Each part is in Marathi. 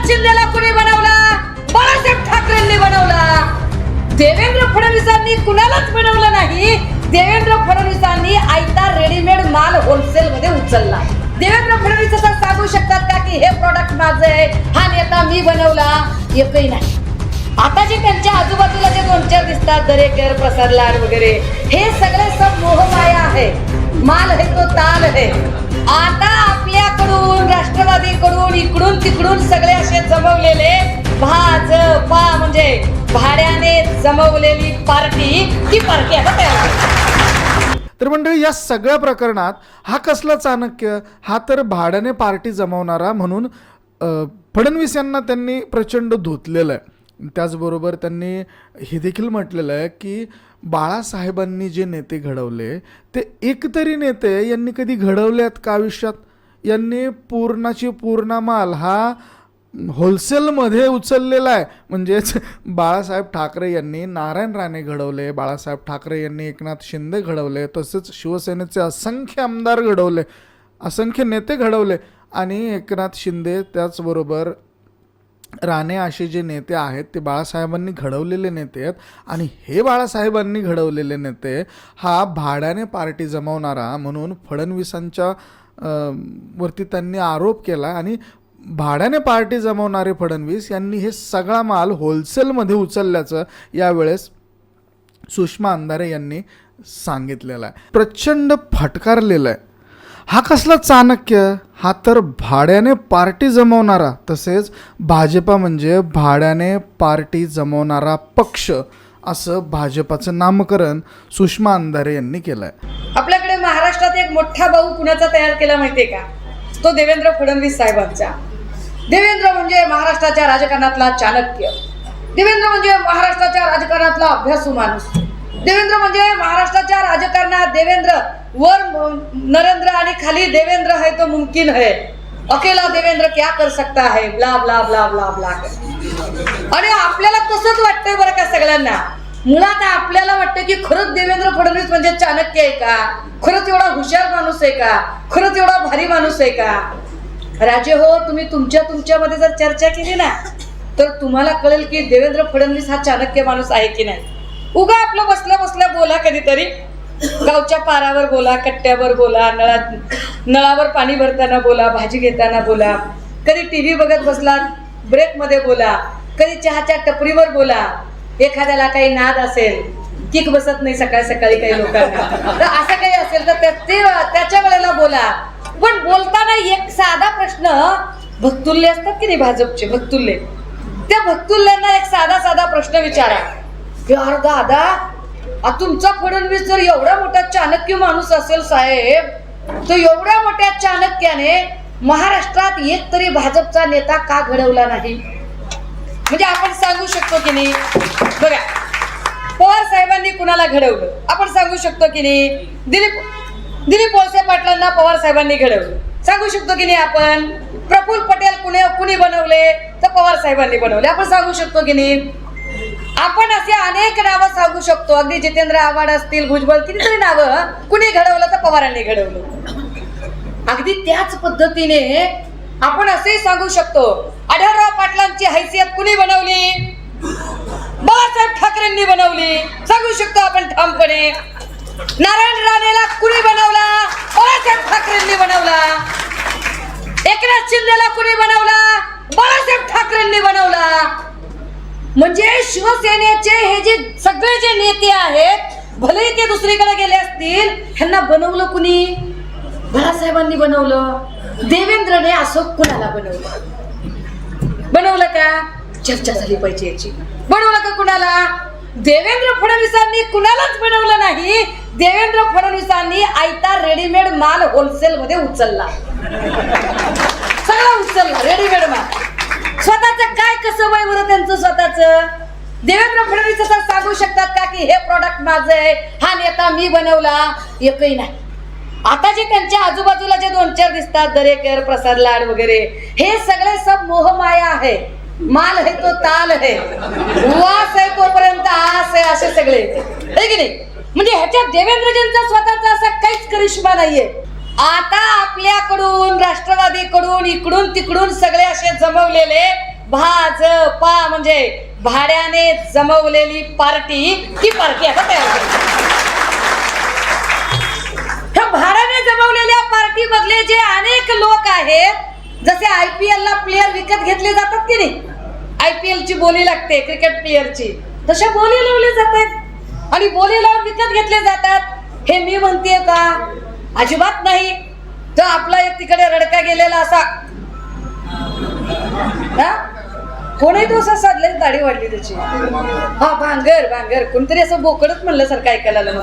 एकनाथ शिंदेला कुणी बनवला? बाळासाहेब ठाकरेंनी बनवला. देवेंद्र फडणवीसांनी कुणालाच बनवलं नाही? देवेंद्र फडणवीसांनी आयता रेडीमेड माल होलसेल मध्ये उचलला. देवेंद्र फडणवीस असं सांगू शकतात का की हे प्रॉडक्ट माझं आहे? हा नेता मी बनवला. एकही नाही. आता जे त्यांच्या आजूबाजूला जे दोन चार दिसतात दरेकर प्रसाद लाड वगैरे हे सगळे सब मोहमाया आहे. माल है तो ताल है आता आपल्याकडून राष्ट्रवादीकडून इकडून तिकडून सगळे असे जमवलेले भाजपा म्हणजे भाड्याने जमवलेली पार्टी ती पार्टी आता तयार तर मंडळी या सगळ्या प्रकरणात हा कसला चाणक्य? हा तर भाड्याने पार्टी जमवणारा म्हणून फडणवीस यांना त्यांनी प्रचंड धुतलेलं आहे. त्याचबरोबर त्यांनी हे देखील म्हटलेलं आहे की बाळासाहेबांनी जे नेते घडवले ते एकतरी नेते यांनी कधी घडवले आहेत का आयुष्यात? यांनी पूर्णाची पूर्ण माल हा होलसेलमध्ये उचललेला आहे. म्हणजेच बाळासाहेब ठाकरे यांनी नारायण राणे घडवले बाळासाहेब ठाकरे यांनी एकनाथ शिंदे घडवले तसेच शिवसेनेचे असंख्य आमदार घडवले असंख्य नेते घडवले आणि एकनाथ शिंदे त्याचबरोबर राणे असे जे नेते आहेत ते बाळासाहेबांनी घडवलेले नेते आहेत आणि हे बाळासाहेबांनी घडवलेले नेते हा भाड्याने पार्टी जमवणारा म्हणून फडणवीसांच्या वरती त्यांनी आरोप केला आणि भाड्याने पार्टी जमवणारे फडणवीस यांनी हे सगळा माल होलसेलमध्ये उचलल्याचं यावेळेस सुषमा अंधारे यांनी सांगितलेलं आहे. प्रचंड फटकारलेलं आहे. हा कसला चाणक्य? हा तर भाड्याने पार्टी जमवणारा तसेच भाजपा म्हणजे भाड्याने पार्टी जमवणारा पक्ष. असं भाजपाचं नामकरण सुषमा अंधारे यांनी केलं आहे आपल्याकडे महाराष्ट्रात एक मोठा भाऊ कुणाचा तयार केला माहितीये का? तो देवेंद्र फडणवीस साहेबांचा. देवेंद्र म्हणजे महाराष्ट्राच्या राजकारणातला चाणक्य. देवेंद्र म्हणजे महाराष्ट्राच्या राजकारणातला अभ्यासू माणूस. देवेंद्र म्हणजे महाराष्ट्राच्या राजकारणात देवेंद्र वर नरेंद्र आणि खाली देवेंद्र है तो मुमकिन है अकेला देवेंद्र क्या कर सकता है? Blah blah blah blah blah आणि आपल्याला तसंच वाटतंय बरं का सगळ्यांना. मुळात आपल्याला वाटतं की खरंच देवेंद्र फडणवीस म्हणजे चाणक्य आहे का? खरंच एवढा हुशार माणूस आहे का? खरंच एवढा भारी माणूस आहे का? राजे हो तुम्ही तुमच्या तुमच्यामध्ये जर चर्चा केली ना तर तुम्हाला कळेल की देवेंद्र फडणवीस हा चाणक्य माणूस आहे की नाही. उगा आपलं बसल्या बसल्या बोला कधीतरी. गावच्या पारावर बोला कट्ट्यावर बोला नळात नळावर पाणी भरताना बोला भाजी घेताना बोला कधी टीव्ही बघत बसला ब्रेकमध्ये बोला कधी चहाच्या टपरीवर बोला एखाद्याला काही नाद असेल किक बसत नाही सकाळी सकाळी काही लोकांना. तर असं काही असेल तर त्या- ते त्याच्या वेळेला बोला. पण बोलताना एक साधा प्रश्न भक्तुल्य असतात की नाही भाजपचे? भक्तुल्य. त्या भक्तुल्यांना एक साधा साधा प्रश्न विचारा. की अरे दादा तुमचा फडणवीस जर एवढा मोठा चाणक्य माणूस असेल साहेब तर एवढ्या मोठ्या चाणक्याने महाराष्ट्रात एक तरी भाजपचा नेता का घडवला नाही? म्हणजे आपण सांगू शकतो की नाही? बघा पवार साहेबांनी कुणाला घडवलं? आपण सांगू शकतो की नाही? दिलीप दिलीप वळसे पाटलांना पवार साहेबांनी घडवलं. सांगू शकतो की नाही आपण? प्रफुल्ल पटेल कुणी कुणी बनवले? तर पवार साहेबांनी बनवले. आपण सांगू शकतो की नाही? आपण असे अनेक नावं सांगू शकतो. अगदी जितेंद्र आव्हाड असतील भुजबळ कितीतरी नावं कुणी घडवलं तर पवारांनी घडवलं. अगदी त्याच पद्धतीने आपण असे सांगू शकतो आढळराव पाटलांची हैसियत कुणी बनवली? बाळासाहेब ठाकरेंनी बनवली. सांगू शकतो आपण ठामपणे. नारायण राणेला कुणी बनवला? बाळासाहेब ठाकरेंनी बनवला. एकनाथ शिंदेला कुणी बनवला बाळासाहेब ठाकरेंनी बनवला म्हणजे शिवसेनेचे हे जे सगळे जे नेते आहेत भले ते दुसरीकडे गेले असतील ह्यांना बनवलं कुणी? बाळासाहेबांनी बनवलं. देवेंद्रने असं कुणाला बनवलं? बनवलं का? चर्चा झाली पाहिजे याची. बनवलं का कुणाला? देवेंद्र फडणवीसांनी कुणालाच बनवलं नाही. देवेंद्र फडणवीसांनी आयता रेडीमेड माल होलसेल मध्ये उचलला. सगळा उचलला रेडीमेड माल. स्वतःच काय कसं वय बरं त्यांचं स्वतःच? देवेंद्र फडणवीस असं सांगू शकतात का की हे प्रॉडक्ट माझं आहे? हा नेता मी बनवला. एकही नाही. आता जे त्यांच्या आजूबाजूला जे दोन चार दिसतात दरेकर प्रसाद लाड वगैरे हे सगळे सब मोहमाया आहे. माल है तो ताल है वास आहे तोपर्यंत आस आहे असे सगळे. है की नाही? म्हणजे ह्याच्यात देवेंद्रजींचा स्वतःचा असा काहीच करिश्मा नाहीये. आता आपल्याकडून राष्ट्रवादीकडून इकडून तिकडून सगळे असे जमवलेले भाजपा म्हणजे भाड्याने जमवलेली पार्टी ती पार्टी आता तयार झाली. भाड्याने जमवलेल्या पार्टी मधले जे अनेक लोक आहेत जसे आय पी एल ला प्लेअर विकत घेतले जातात की नाही? आय पी एल ची बोली लागते क्रिकेट प्लेअरची तशा बोली लावले जातात. आणि बोली लावून विकत घेतले जातात. हे मी म्हणते का? अजिबात नाही. तर आपला एक तिकडे रडका गेलेला असा. हा? कोणी तो असा साधलाय दाढी वाढली त्याची? हा भांगर भांगर. कोणतरी असं बोकडच म्हणलं सारखं ऐकायला आलं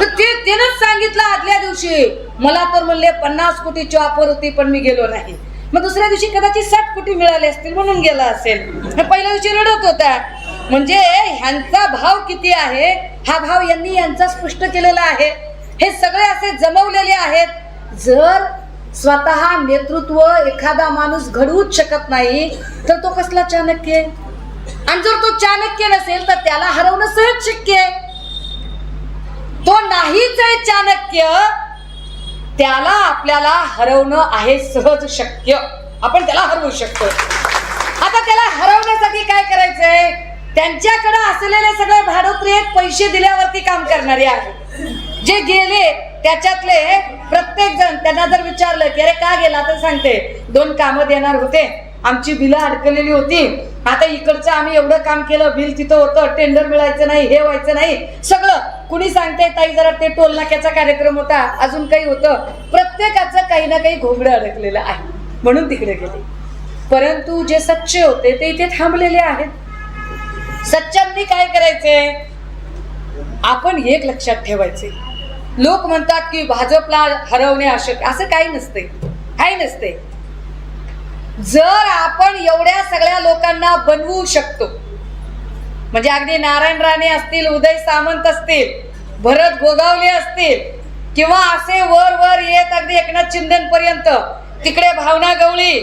तर ते त्यानंच सांगितलं आदल्या दिवशी. मला तर म्हणले पन्नास कोटीची ऑफर होती पण मी गेलो नाही. मग दुसऱ्या दिवशी कदाचित साठ कोटी मिळाले असतील म्हणून गेला असेल. मग पहिल्या दिवशी रडत होता म्हणजे ह्यांचा भाव किती आहे? हा भाव यांनी यांचा स्पष्ट केलेला आहे. हे सगळे असे जमवलेले आहेत. जर स्वतः नेतृत्व एखादा माणूस घडवूच शकत नाही तर तो कसला चाणक्य आहे? आणि जर तो चाणक्य नसेल तर त्याला हरवणं सहज शक्य आहे. तो नाहीच आहे चाणक्य त्याला आपल्याला हरवणं आहे सहज शक्य. आपण त्याला हरवू शकतो. आता त्याला हरवण्यासाठी काय करायचंय? त्यांच्याकडे असलेले सगळे भाडोत्री पैसे दिल्यावरती काम करणारे आहेत. जे गेले त्याच्यातले प्रत्येक जण त्यांना जर विचारलं की अरे का गेला तर सांगते दोन कामं देणार होते. आमची बिलं अडकलेली होती. आता इकडचं आम्ही एवढं काम केलं बिल तिथं होतं टेंडर मिळायचं नाही हे व्हायचं नाही. सगळं कुणी सांगते ताई जरा ते टोल नाक्याचा कार्यक्रम होता अजून काही होतं. प्रत्येकाचं काही ना काही घोंगडं अडकलेलं आहे. म्हणून तिकडे गेले. परंतु जे सच्चे होते ते इथे थांबलेले आहेत. सच्चांनी काय करायचे? आपण एक लक्षात ठेवायचे. लोक म्हणतात की भाजपला हरवणे अशक्य असं काही नसते. काही नसते. जर आपण एवढ्या सगळ्या लोकांना बनवू शकतो म्हणजे अगदी नारायण राणे असतील उदय सामंत असतील भरत गोगावले असतील किंवा असे वर वर येत अगदी एकनाथ शिंदे पर्यंत तिकडे भावना गवळी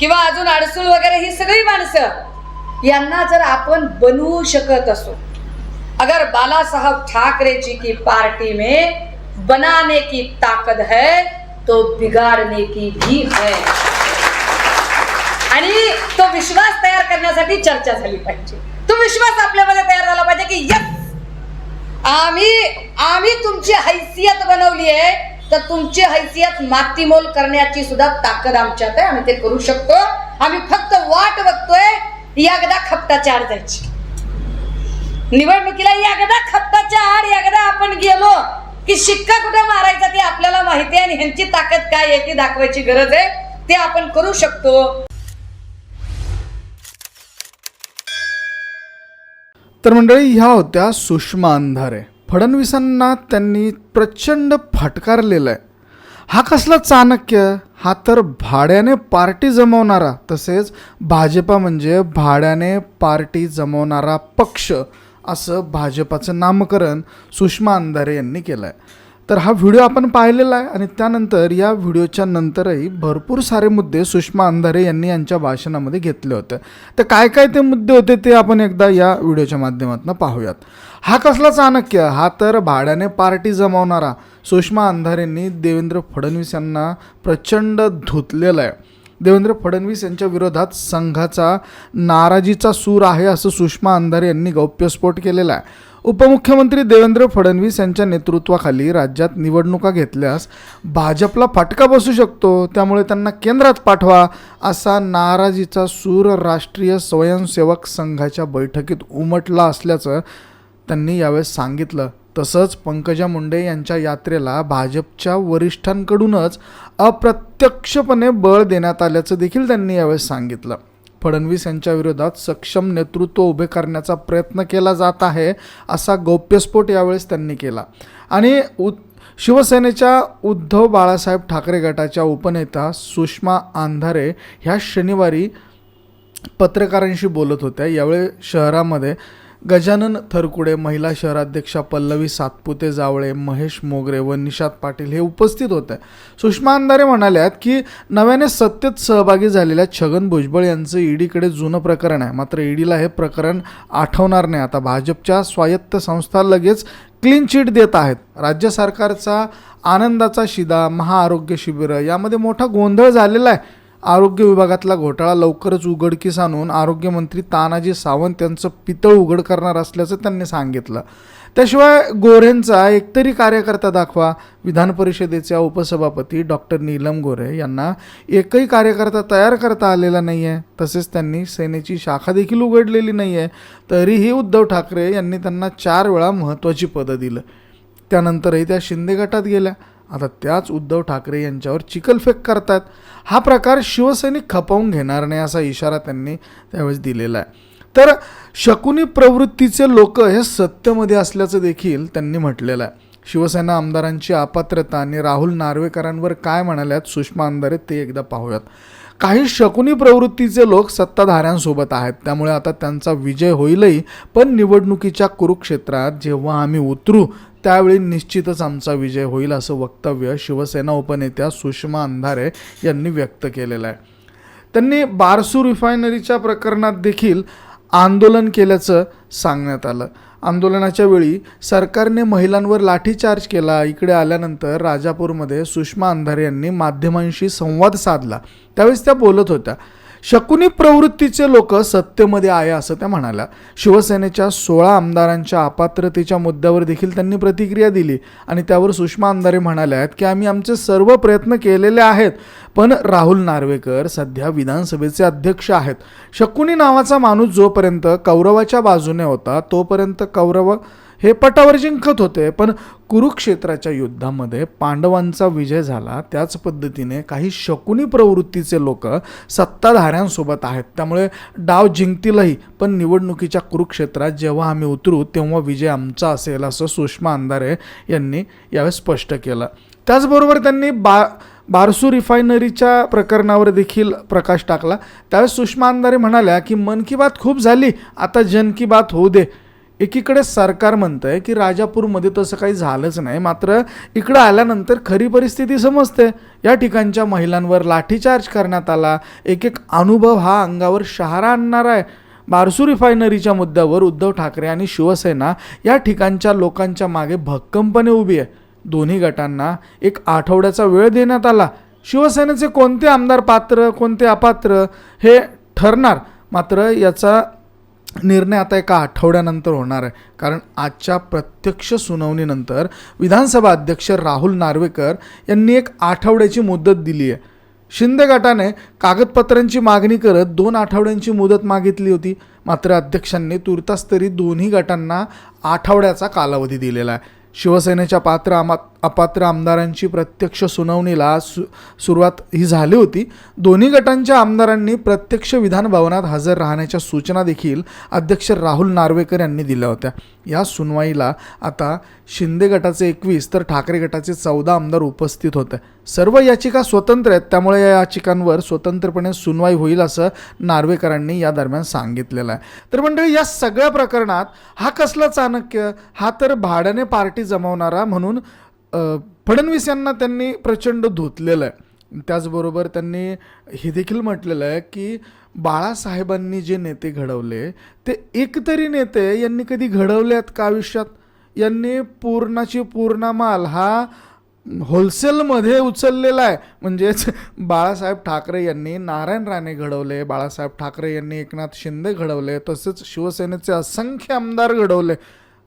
किंवा अजून अडसूळ वगैरे ही सगळी माणसं यांना जर आपण बनवू शकत असो अगर बाला साहब ठाकरे जी की पार्टी में बनाने की ताकद है तो बिगाड़ने की भी है। आणि तो विश्वास तयार करण्यासाठी चर्चा झाली पाहिजे. तो विश्वास आपल्यामध्ये तयार झाला पाहिजे की यस आम्ही आम्ही तुमची हैसियत बनवली आहे तर तुमची हैसियत मातीमोल करण्याची सुद्धा ताकद आमच्यात आहे आम्ही ते करू शकतो. आम्ही फक्त वाट बघतोय एकदा खपटाच्या आड जायची निवडणुकीला एकदा खपटाच्या आड एकदा आपण गेलो की शिक्का कुठे मारायचा ते आपल्याला माहिती आहे आणि ह्यांची ताकद काय आहे ती दाखवायची गरज आहे. ते आपण करू शकतो. तर मंडळी ह्या होत्या सुषमा अंधारे. फडणवीसांना त्यांनी प्रचंड फटकारलेला आहे. हा कसला चाणक्य? हा तर भाड्याने पार्टी जमवणारा. तसेच भाजपा म्हणजे भाड्याने पार्टी जमवणारा पक्ष. असं भाजपाचं नामकरण सुषमा अंधारे यांनी केलं आहे तर हा व्हिडिओ आपण पाहिलेला आहे आणि त्यानंतर या व्हिडिओच्या नंतरही भरपूर सारे मुद्दे सुषमा अंधारे यांनी यांच्या भाषणामध्ये घेतले होते. तर काय काय ते मुद्दे होते ते आपण एकदा या व्हिडिओच्या माध्यमातून पाहूयात. हा कसला चाणक्य? हा तर भाड्याने पार्टी जमवणारा सुषमा अंधारेंनी देवेंद्र फडणवीस यांना प्रचंड धुतलेला आहे. देवेंद्र फडणवीस यांच्या विरोधात संघाचा नाराजीचा सूर आहे असं सुषमा अंधारे यांनी गौप्यस्फोट केलेला आहे. उपमुख्यमंत्री देवेंद्र फडणवीस यांच्या नेतृत्वाखाली राज्यात निवडणुका घेतल्यास भाजपला फटका बसू शकतो. त्यामुळे त्यांना केंद्रात पाठवा असा नाराजीचा सूर राष्ट्रीय स्वयंसेवक संघाच्या बैठकीत उमटला असल्याचं त्यांनी यावेळेस सांगितलं. तसंच पंकजा मुंडे यांच्या यात्रेला भाजपच्या वरिष्ठांकडूनच अप्रत्यक्षपणे बळ देण्यात आल्याचं देखील त्यांनी यावेळेस सांगितलं. फडणवीस यांच्या विरोधात सक्षम नेतृत्व उभे करण्याचा प्रयत्न केला जात आहे असा गौप्यस्फोट यावेळेस त्यांनी केला. आणि उ शिवसेनेच्या उद्धव बाळासाहेब ठाकरे गटाच्या उपनेता सुषमा आंधारे ह्या शनिवारी पत्रकारांशी बोलत होत्या. यावेळी शहरामध्ये गजानन थरकुडे महिला शहराध्यक्षा पल्लवी सातपुते जावळे महेश मोगरे व निषाद पाटील हे उपस्थित होते. सुषमा अंधारे म्हणाल्यात की नव्याने सत्तेत सहभागी झालेल्या छगन भुजबळ यांचं ईडीकडे जुनं प्रकरण आहे. मात्र ईडीला हे प्रकरण आठवणार नाही. आता भाजपच्या स्वायत्त संस्था लगेच क्लीन चिट देत आहेत. राज्य सरकारचा आनंदाचा शिदा महाआरोग्य शिबिरं यामध्ये मोठा गोंधळ झालेला आहे. आरोग्य विभागातला घोटाळा लवकरच उघडकीस आणून आरोग्यमंत्री तानाजी सावंत यांचं पितळ उघड करणार असल्याचं त्यांनी सांगितलं. त्याशिवाय गोऱ्यांचा एकतरी कार्यकर्ता दाखवा विधान परिषदेच्या उपसभापती डॉक्टर नीलम गोरे यांना एकही कार्यकर्ता तयार करता आलेला नाही आहे तसेच त्यांनी सेनेची शाखा देखील उघडलेली नाही आहे तरीही उद्धव ठाकरे यांनी त्यांना चार वेळा महत्त्वाची पदं दिलं. त्यानंतरही त्या शिंदे गटात गेल्या. आता त्याच उद्धव ठाकरे यांच्यावर चिखलफेक करतात हा प्रकार शिवसैनिक खपवून घेणार नाही असा इशारा त्यांनी त्यावेळेस दिलेला आहे. तर शकुनी प्रवृत्तीचे लोक हे सत्यमध्ये असल्याचं देखील त्यांनी म्हटलेलं आहे. शिवसेना आमदारांची अपात्रता आणि राहुल नार्वेकरांवर काय म्हणाल्यात सुषमा अंधारे ते एकदा पाहूयात. काही शकुनी प्रवृत्तीचे लोक सत्ताधाऱ्यांसोबत आहेत. त्यामुळे आता त्यांचा विजय होईलही. पण निवडणुकीच्या कुरुक्षेत्रात जेव्हा आम्ही उतरू त्यावेळी निश्चितच आमचा विजय होईल असं वक्तव्य शिवसेना उपनेत्या सुषमा अंधारे यांनी व्यक्त केलेलं आहे. त्यांनी बारसू रिफायनरीच्या प्रकरणात देखील आंदोलन केल्याचं सांगण्यात आलं. आंदोलनाच्या वेळी सरकारने महिलांवर लाठीचार्ज केला. इकडे आल्यानंतर राजापूरमध्ये सुषमा अंधारे यांनी माध्यमांशी संवाद साधला. त्यावेळेस त्या बोलत होत्या. शकुनी प्रवृत्तीचे लोक सत्तेमध्ये आहे असं त्या म्हणाल्या. शिवसेनेच्या सोळा आमदारांच्या अपात्रतेच्या मुद्द्यावर देखील त्यांनी प्रतिक्रिया दिली आणि त्यावर सुषमा अंधारे म्हणाल्या आहेत की आम्ही आमचे सर्व प्रयत्न केलेले आहेत पण राहुल नार्वेकर सध्या विधानसभेचे अध्यक्ष आहेत. शकुनी नावाचा माणूस जोपर्यंत कौरवाच्या बाजूने होता तोपर्यंत कौरव हे पटावर जिंकत होते. पण कुरुक्षेत्राच्या युद्धामध्ये पांडवांचा विजय झाला. त्याच पद्धतीने काही शकुनी प्रवृत्तीचे लोक सत्ताधाऱ्यांसोबत आहेत. त्यामुळे डाव जिंकतीलही. पण निवडणुकीच्या कुरुक्षेत्रात जेव्हा आम्ही उतरू तेव्हा विजय आमचा असेल असं सुषमा अंधारे यांनी यावेळी स्पष्ट केलं. त्याचबरोबर त्यांनी बा बारसू रिफायनरीच्या प्रकरणावर देखील प्रकाश टाकला. त्यावेळेस सुषमा अंधारे म्हणाल्या की मन की बात खूप झाली. आता जन की बात होऊ दे. एकीकडे सरकार म्हणतंय की राजापूरमध्ये तसं काही झालंच नाही मात्र इकडं आल्यानंतर खरी परिस्थिती समजते. या ठिकाणच्या महिलांवर लाठीचार्ज करण्यात आला. एक एक अनुभव हा अंगावर शहारा आणणार आहे. बारसू रिफायनरीच्या मुद्द्यावर उद्धव ठाकरे आणि शिवसेना या ठिकाणच्या लोकांच्या मागे भक्कमपणे उभी आहे. दोन्ही गटांना एक आठवड्याचा वेळ देण्यात आला. शिवसेनेचे कोणते आमदार पात्र कोणते अपात्र हे ठरणार. मात्र याचा निर्णय आता एका आठवड्यानंतर होणार आहे. कारण आजच्या प्रत्यक्ष सुनावणीनंतर विधानसभा अध्यक्ष राहुल नार्वेकर यांनी एक आठवड्याची मुदत दिली आहे. शिंदे गटाने कागदपत्रांची मागणी करत दोन आठवड्यांची मुदत मागितली होती. मात्र अध्यक्षांनी तुर्तास तरी दोन्ही गटांना आठवड्याचा कालावधी दिलेला आहे. शिवसेनेच्या पात्र अपात्र आमदारांची प्रत्यक्ष सुनावणीला सु सुरुवात ही झाली होती. दोन्ही गटांच्या आमदारांनी प्रत्यक्ष विधानभवनात हजर राहण्याच्या सूचना देखील अध्यक्ष राहुल नार्वेकर यांनी दिल्या होत्या. या सुनवाईला आता शिंदे गटाचे एकवीस तर ठाकरे गटाचे चौदा आमदार उपस्थित होते. सर्व याचिका स्वतंत्र आहेत त्यामुळे या याचिकांवर स्वतंत्रपणे सुनवाई होईल असं नार्वेकरांनी या दरम्यान सांगितलेलं आहे. तर मंडळी या सगळ्या प्रकरणात हा कसला चाणक्य? हा तर भाड्याने पार्टी जमवणारा म्हणून फडणवीस यांना त्यांनी प्रचंड धुतलेलं आहे. त्याचबरोबर त्यांनी हे देखील म्हटलेलं आहे की बाळासाहेबांनी जे नेते घडवले ते एकतरी नेते यांनी कधी घडवल्यात का आयुष्यात? यांनी पूर्णाची पूर्ण माल हा होलसेलमध्ये उचललेला आहे. म्हणजेच बाळासाहेब ठाकरे यांनी नारायण राणे घडवले बाळासाहेब ठाकरे यांनी एकनाथ शिंदे घडवले तसेच शिवसेनेचे असंख्य आमदार घडवले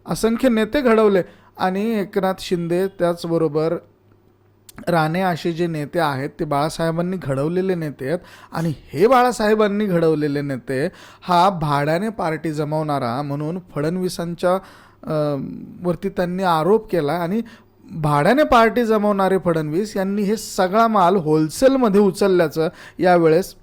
असंख्य नेते घडवले. आणि एकनाथ शिंदे त्याचबरोबर राणे असे जे नेते आहेत ते बाळासाहेबांनी घडवलेले नेते आहेत आणि हे बाळासाहेबांनी घडवलेले नेते हा भाड्याने पार्टी जमवणारा म्हणून फडणवीसांच्या वरती त्यांनी आरोप केला आणि भाड्याने पार्टी जमवणारे फडणवीस यांनी हे सगळा माल होलसेलमध्ये उचलल्याचं यावेळेस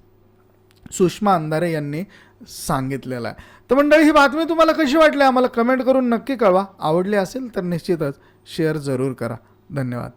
सुषमा अंधारे यांनी सांगितलेलं आहे. तर मंडळी ही बातमी तुम्हाला कशी वाटली? आम्हाला कमेंट करून नक्की कळवा. आवडली असेल तर निश्चितच शेअर जरूर करा. धन्यवाद.